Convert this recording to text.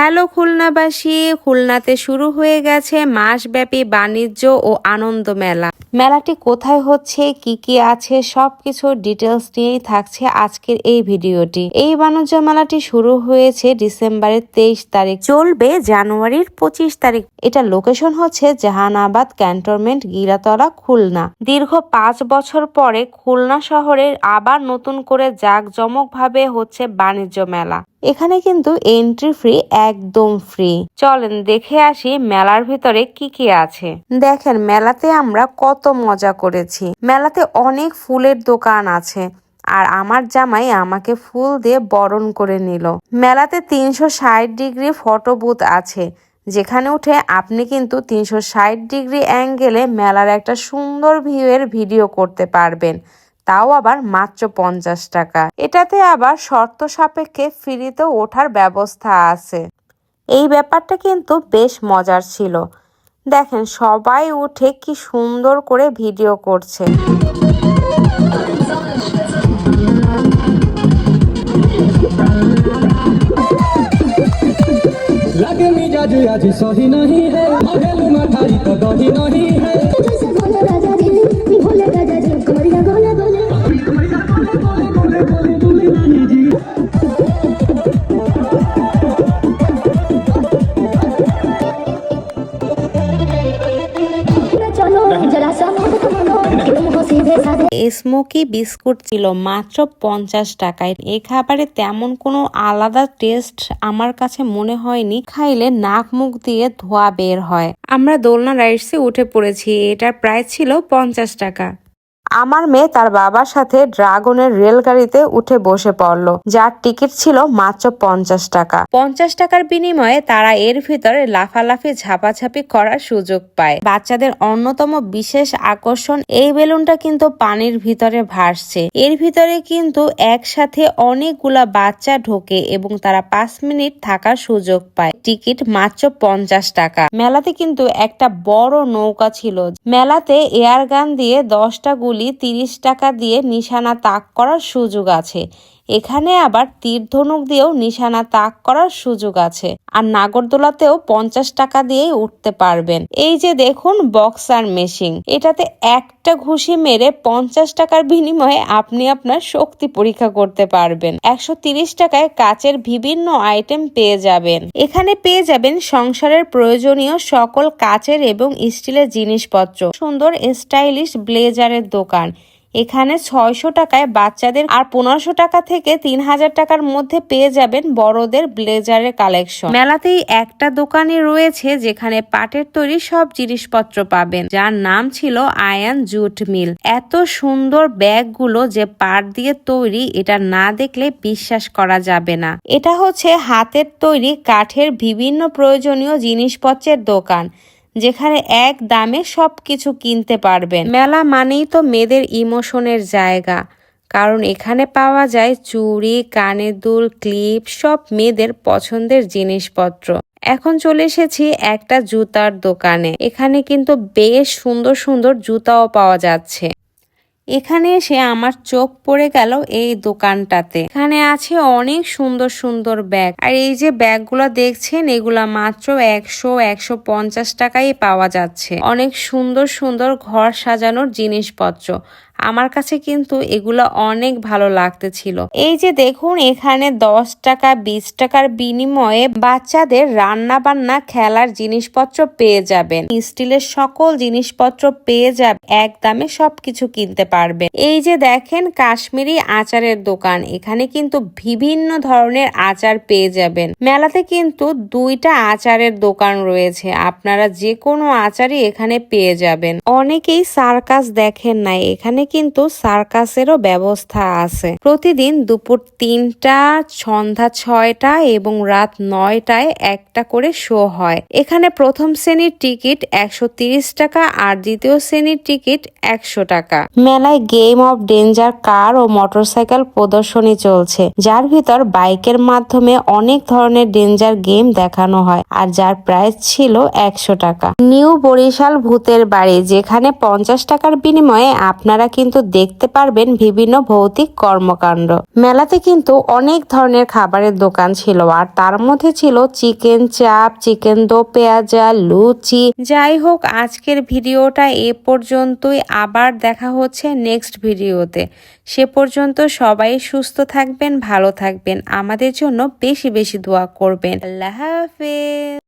Hello খুলনাবাসী, খুলনাতে শুরু হয়ে গেছে মাসব্যাপী বাণিজ্য ও আনন্দ মেলা। মেলাটি কোথায় হচ্ছে, কি কি আছে, সবকিছু ডিটেলস নিয়েই থাকছে আজকের এই ভিডিওটি। এই বাণিজ্য মেলাটি শুরু হয়েছে ডিসেম্বরের তেইশ তারিখ। চলবে জানুয়ারির পঁচিশ তারিখ। এটা লোকেশন হচ্ছে জাহানাবাদ ক্যান্টনমেন্ট গিরাতলা, খুলনা। দীর্ঘ পাঁচ বছর পরে খুলনা শহরে আবার নতুন করে জাঁকজমকভাবে হচ্ছে বাণিজ্য মেলা। এখানে কিন্তু এন্ট্রি ফ্রি একদম ফ্রি চলেন দেখে আসি মেলার ভিতরে কি কি আছে। দেখেন, মেলাতে আমরা কত মজা করেছি। মেলাতে অনেক ফুলের দোকান আছে। আর আমার জামাই আমাকে ফুল দিয়ে বরণ করে নিল। মেলাতে তিনশো ষাট ডিগ্রি ফটো বুথ আছে। যেখানে উঠে আপনি কিন্তু তিনশো ষাট ডিগ্রি অ্যাঙ্গেলে মেলার একটা সুন্দর ভিউয়ের ভিডিও করতে পারবেন। তাও আবার মাত্র পঞ্চাশ টাকা। এটাতে আবার শর্ত সাপেক্ষে ফ্রিতে ওঠার ব্যবস্থা আছে। এই ব্যাপারটা কিন্তু বেশ মজার ছিল। দেখেন, সবাই উঠে কি সুন্দর করে ভিডিও করছে। লাগে মিজাজ, আজ সহি হে। মাথাই তো স্মোকি বিস্কুট ছিল মাত্র পঞ্চাশ টাকায়। এ খাবারে তেমন কোনো আলাদা টেস্ট আমার কাছে মনে হয়নি। খাইলে নাক মুখ দিয়ে ধোয়া বের হয়। আমরা দোলনা রাইডসে উঠে পড়েছি। এটার প্রায় ছিল পঞ্চাশ টাকা। আমার মেয়ে তার বাবার সাথে ড্রাগনের রেলগাড়িতে উঠে বসে পড়ল, যার টিকিট ছিল মাত্র পঞ্চাশ টাকা। পঞ্চাশ টাকার বিনিময়ে তারা এর ভিতরে লাফালাফি, ঝাপাঝাপি করার সুযোগ পায়। বাচ্চাদের অন্যতম বিশেষ আকর্ষণ, এই বেলুনটা কিন্তু পানির ভিতরে ভাসছে। এর ভিতরে কিন্তু একসাথে অনেকগুলা বাচ্চা ঢোকে এবং তারা পাঁচ মিনিট থাকার সুযোগ পায়। টিকিট মাত্র পঞ্চাশ টাকা। মেলাতে কিন্তু একটা বড় নৌকা ছিল। মেলাতে এয়ার গান দিয়ে দশটা গুলি তিরিশ টাকা দিয়ে নিশানা তাক করার সুযোগ আছে। এখানে আবার তীর ধনুক দিয়েও নিশানা তাক করার সুযোগ আছে। আর নাগরদোলাতেও পঞ্চাশ টাকা দিয়েই উঠতে পারবেন। এই যে দেখুন, বক্সার মেশিন। এটাতে একটা ঘুষি মেরে পঞ্চাশ টাকার বিনিময়ে আপনি আপনার শক্তি পরীক্ষা করতে পারবেন। একশো টাকায় কাচের বিভিন্ন আইটেম পেয়ে যাবেন। এখানে পেয়ে যাবেন সংসারের প্রয়োজনীয় সকল কাচের এবং স্টিলের জিনিসপত্র। সুন্দর স্টাইলিশ ব্লেজারের দোকান। এখানে ছয়শো টাকায় বাচ্চাদের আর পনেরোশো টাকা থেকে তিন হাজার টাকার মধ্যে পেয়ে যাবেন বড়দের ব্লেজারের কালেকশন। মেলাতেই একটা দোকানে রয়েছে যেখানে পাটের তৈরি সব জিনিসপত্র পাবেন, যার নাম ছিল আয়ান জুট মিল। এত সুন্দর ব্যাগগুলো যে পাট দিয়ে তৈরি, এটা না দেখলে বিশ্বাস করা যাবে না। এটা হচ্ছে হাতের তৈরি কাঠের বিভিন্ন প্রয়োজনীয় জিনিসপত্রের দোকান। যেখানে এক দামে সব কিছু কিনতে পারবেন। মেলা মানেই তো মেয়েদের ইমোশনের জায়গা। কারণ এখানে পাওয়া যায় চুড়ি, কানের দুল, ক্লিপ, সব মেয়েদের পছন্দের জিনিসপত্র। এখন চলে এসেছি একটা জুতার দোকানে। এখানে কিন্তু বেশ সুন্দর সুন্দর জুতাও পাওয়া যাচ্ছে। এখানে এসে আমার চোখ পড়ে গেল এই দোকানটাতে। এখানে আছে অনেক সুন্দর সুন্দর ব্যাগ। আর এই যে ব্যাগগুলো দেখছেন, এগুলা মাত্র একশো একশো পঞ্চাশ টাকায় পাওয়া যাচ্ছে। অনেক সুন্দর সুন্দর ঘর সাজানোর জিনিসপত্র। আমার কাছে কিন্তু এগুলো অনেক ভালো লাগতেছিল। এই যে দেখুন, এখানে দশ টাকা, বিশ টাকার বিনিময়ে বাচ্চাদের রান্না বান্না খেলার জিনিসপত্র পেয়ে যাবেন। স্টিলের সকল জিনিসপত্র পেয়ে যাবেন এক দামে সবকিছু কিনতে পারবেন। এই যে দেখেন, কাশ্মীরি আচারের দোকান, এখানে কিন্তু বিভিন্ন ধরনের আচার পেয়ে যাবেন। মেলাতে কিন্তু দুইটা আচারের দোকান রয়েছে, আপনারা যে কোনো আচারই এখানে পেয়ে যাবেন। অনেকেই সার্কাস দেখেন নাই, এখানে কিন্তু সার্কাসেরও ব্যবস্থা আছে। প্রতিদিন দুপুর তিনটা, সন্ধ্যা ছয়টা এবং রাত নয়টায় একটা করে শো হয়। এখানে প্রথম শ্রেণির টিকিট একশো টাকা আর দ্বিতীয় শ্রেণির টিকিট একশো টাকা। মেলায় গেম অফ ডেঞ্জার কার ও মোটরসাইকেল প্রদর্শনী চলছে। যার ভিতর বাইকের মাধ্যমে অনেক ধরনের ডেঞ্জার গেম দেখানো হয় আর যার প্রাইস ছিল একশো টাকা। নিউ বরিশাল ভূতের বাড়ি, যেখানে পঞ্চাশ টাকার বিনিময়ে আপনারা কি কিন্তু দেখতে পারবেন বিভিন্ন ভৌতিক কর্মকাণ্ড। মেলাতে কিন্তু অনেক ধরনের খাবারের দোকান ছিল, আর তার মধ্যে ছিল চিকেন চাপ, চিকেন দো পেঁয়াজা, লুচি। যাই হোক, আজকের ভিডিওটা এ পর্যন্তই। আবার দেখা হচ্ছে নেক্সট ভিডিওতে। সে পর্যন্ত সবাই সুস্থ থাকবেন, ভালো থাকবেন। আমাদের জন্য বেশি বেশি দোয়া করবেন। আল্লাহ হাফেজ।